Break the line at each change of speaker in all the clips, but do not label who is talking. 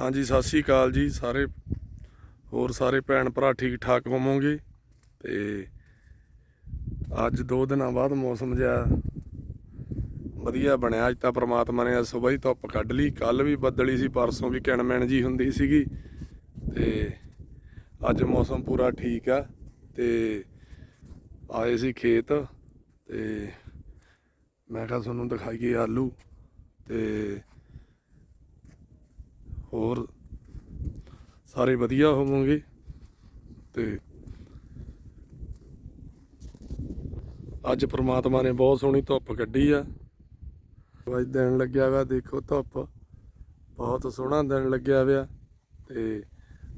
ਹਾਂਜੀ, ਸਤਿ ਸ੍ਰੀ ਅਕਾਲ ਜੀ ਸਾਰੇ। ਹੋਰ ਸਾਰੇ ਭੈਣ ਭਰਾ ਠੀਕ ਠਾਕ ਹੋਵੋਗੇ? ਤੇ ਅੱਜ ਦੋ ਦਿਨਾਂ ਬਾਅਦ ਮੌਸਮ ਜਿਹਾ ਵਧੀਆ ਬਣਿਆ। ਅੱਜ ਤਾਂ ਪ੍ਰਮਾਤਮਾ ਨੇ ਸਵੇਰ ਹੀ ਧੁੱਪ ਕੱਢ ਲਈ। ਕੱਲ ਵੀ ਬੱਦਲੀ ਸੀ, ਪਰਸੋਂ ਵੀ ਕਿਣਮਿਣ ਜੀ ਹੁੰਦੀ ਸੀਗੀ। ਤੇ ਅੱਜ ਮੌਸਮ ਪੂਰਾ ਠੀਕ ਆ। ਤੇ ਆਏ ਸੀ ਖੇਤ। ਤੇ ਮੈਂ ਕਿਹਾ ਤੁਹਾਨੂੰ ਦਿਖਾਈਏ ਆਲੂ। ਤੇ ਹੋਰ ਸਾਰੇ ਵਧੀਆ ਹੋਵੋਗੇ ਤੇ ਅੱਜ ਪ੍ਰਮਾਤਮਾ ਨੇ ਬਹੁਤ ਸੋਹਣੀ ਧੁੱਪ ਕੱਢੀ ਆ। ਅੱਜ ਦਿਨ ਲੱਗਿਆ ਵਾ, ਦੇਖੋ ਧੁੱਪ। ਬਹੁਤ ਸੋਹਣਾ ਦਿਨ ਲੱਗਿਆ ਹੋਇਆ ਤੇ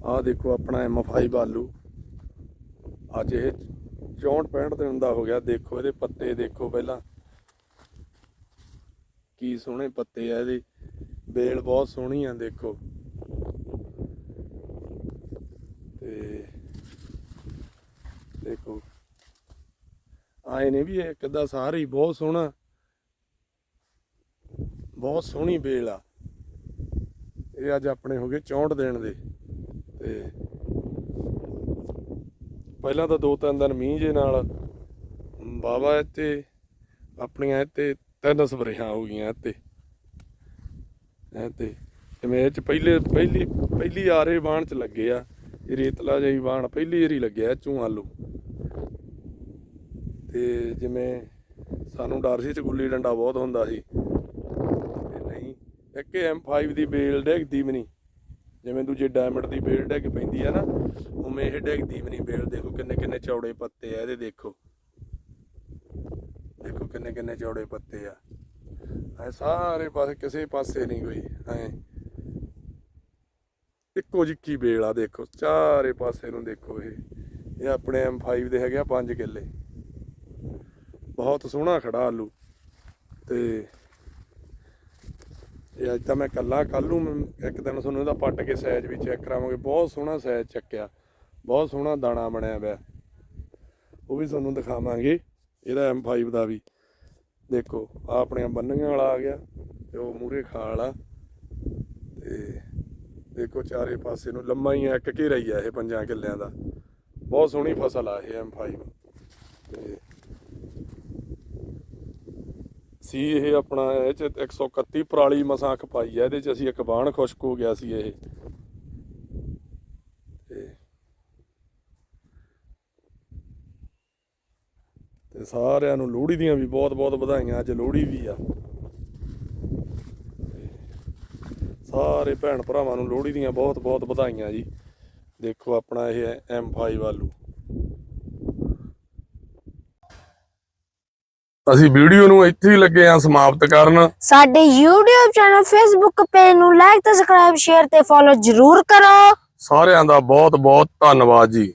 ਆਹ ਦੇਖੋ ਆਪਣਾ M5 ਬਾਲੂ ਅੱਜ ਇਹ 64 65 ਦਿਨ ਦਾ ਹੋ ਗਿਆ। ਦੇਖੋ ਇਹਦੇ ਪੱਤੇ ਦੇਖੋ ਪਹਿਲਾਂ। ਕੀ ਸੋਹਣੇ ਪੱਤੇ ਆ ਇਹਦੇ। ਬੇਲ ਬਹੁਤ ਸੋਹਣੀ ਆ, ਦੇਖੋ। ਤੇ ਦੇਖੋ। ਆਏ ਨੇ ਵੀ ਇੱਕ ਦਾ ਸਾਰ ਹੀ, ਬਹੁਤ ਸੋਹਣਾ। ਬਹੁਤ ਸੋਹਣੀ ਬੇਲ ਆ। ਇਹ ਅੱਜ ਆਪਣੇ ਹੋ ਗਏ 64 ਦਿਨ ਦੇ। ਤੇ ਪਹਿਲਾਂ ਤਾਂ ਦੋ ਤਿੰਨ ਦਿਨ ਮੀਂਹ ਜੇ ਨਾਲ ਬਾਵਾ ਇੱਥੇ, ਆਪਣੀਆਂ ਇੱਥੇ ਤਿੰਨ ਸਪਰੇਹਾਂ ਹੋ ਗਈਆਂ ਇੱਥੇ। ਐ ਤੇ ਜਿਵੇਂ ਇਹ ਚ ਪਹਿਲੇ, ਪਹਿਲੀ ਪਹਿਲੀ ਆਰੇ ਬਾਣ ਚ ਲੱਗੇ ਆ, ਇਹ ਰੇਤਲਾ ਜਿਹੀ ਬਾਣ ਪਹਿਲੀ ਵਾਰੀ ਲੱਗਿਆ ਚੋਂ ਆਲੂ ਤੇ ਜਿਵੇਂ ਸਾਨੂੰ ਡਰ ਸੀ ਚ ਗੁੱਲੀ ਡੰਡਾ ਬਹੁਤ ਹੁੰਦਾ ਸੀ। ਤੇ ਨਹੀਂ, ਇੱਕ M5 ਦੀ ਬੇਲ ਡੈਗਦੀ ਵੀ ਨਹੀਂ। ਜਿਵੇਂ ਦੂਜੇ ਡਾਇਮੰਡ ਦੀ ਬੇਲ ਡੈਗ ਪੈਂਦੀ ਆ ਨਾ, ਉਵੇਂ ਇਹ ਡੈਗਦੀ ਵੀ ਨਹੀਂ ਬੇਲ। ਦੇਖੋ ਕਿੰਨੇ ਕਿੰਨੇ ਚੌੜੇ ਪੱਤੇ ਆ ਇਹਦੇ, ਦੇਖੋ। ਦੇਖੋ ਕਿੰਨੇ ਕਿੰਨੇ ਚੌੜੇ ਪੱਤੇ ਆ। ਐ ਸਾਰੇ ਪਾਸੇ ਕਿਸੇ ਪਾਸੇ ਨਹੀਂ ਕੋਈ, ਐ। ਇੱਕੋ ਜਿੱਕੀ ਬੇਲ ਆ, ਦੇਖੋ, ਚਾਰੇ ਪਾਸੇ ਨੂੰ ਦੇਖੋ ਇਹ। ਇਹ ਆਪਣੇ M5 ਦੇ ਹੈਗੇ ਆ 5 ਕਿੱਲੇ। ਬਹੁਤ ਸੋਹਣਾ ਖੜਾ ਆਲੂ। ਤੇ ਇਹ ਅੱਜ ਤਾਂ ਮੈਂ ਕੱਲਾ ਕੱਲ ਨੂੰ ਇੱਕ ਦਿਨ ਤੁਹਾਨੂੰ ਇਹਦਾ ਪੱਟ ਕੇ ਸਾਈਜ਼ ਵੀ ਚੈੱਕ ਕਰਾਵਾਂਗੇ। ਬਹੁਤ ਸੋਹਣਾ ਸਾਈਜ਼ ਚੱਕਿਆ। ਬਹੁਤ ਸੋਹਣਾ ਦਾਣਾ ਬਣਿਆ ਹੋਇਆ ਉਹ ਵੀ ਤੁਹਾਨੂੰ ਦਿਖਾਵਾਂਗੇ, ਇਹਦਾ M5 ਦਾ ਵੀ। ਦੇਖੋ ਆ ਆਪਣੀਆਂ ਬੰਨੀਆਂ ਵਾਲਾ ਆ ਗਿਆ ਤੇ ਉਹ ਮੂਰੇ ਖਾਲ ਆ ਤੇ ਦੇਖੋ, ਚਾਰੇ ਪਾਸੇ ਨੂੰ ਲੰਮਾ ਹੀ ਆ, ਇੱਕ ਘੇਰਾ ਹੀ ਆ ਇਹ ਪੰਜਾਂ ਕਿੱਲਿਆਂ ਦਾ। ਬਹੁਤ ਸੋਹਣੀ ਫਸਲ ਆ ਇਹ M5 ਤੇ ਸੀ ਇਹ ਆਪਣਾ, ਇਹ ਚ 131 ਪਰਾਲੀ ਮਸਾਂ ਖਪਾਈ ਆ, ਇਹਦੇ ਚ ਅਸੀਂ ਇੱਕ ਬਾਣ ਖੁਸ਼ਕ ਹੋ ਗਿਆ ਸੀ ਇਹ ਤੇ ਤੇ ਸਾਰਿਆਂ ਨੂੰ ਲੋਹੜੀ ਦੀਆਂ ਵੀ ਬਹੁਤ ਬਹੁਤ ਵਧਾਈਆਂ ਅੱਜ ਲੋਹੜੀ ਵੀ ਆ। ਸਾਰੇ ਭੈਣ ਭਰਾਵਾਂ ਨੂੰ ਲੋਹੜੀ ਦੀਆਂ ਬਹੁਤ ਬਹੁਤ ਵਧਾਈਆਂ ਜੀ। ਦੇਖੋ ਆਪਣਾ ਇਹ M5 ਆਲੂ। ਅਸੀਂ ਵੀਡੀਓ ਨੂੰ ਇੱਥੇ ਹੀ ਲੱਗੇ ਆ ਸਮਾਪਤ ਕਰਨ।
ਸਾਡੇ YouTube ਚੈਨਲ Facebook ਪੇਜ ਨੂੰ ਲਾਈਕ ਤੇ ਸਬਸਕ੍ਰਾਈਬ ਸ਼ੇਅਰ ਤੇ ਫੋਲੋ ਜਰੂਰ ਕਰੋ।
ਸਾਰਿਆਂ ਦਾ ਬਹੁਤ ਬਹੁਤ ਧੰਨਵਾਦ ਜੀ।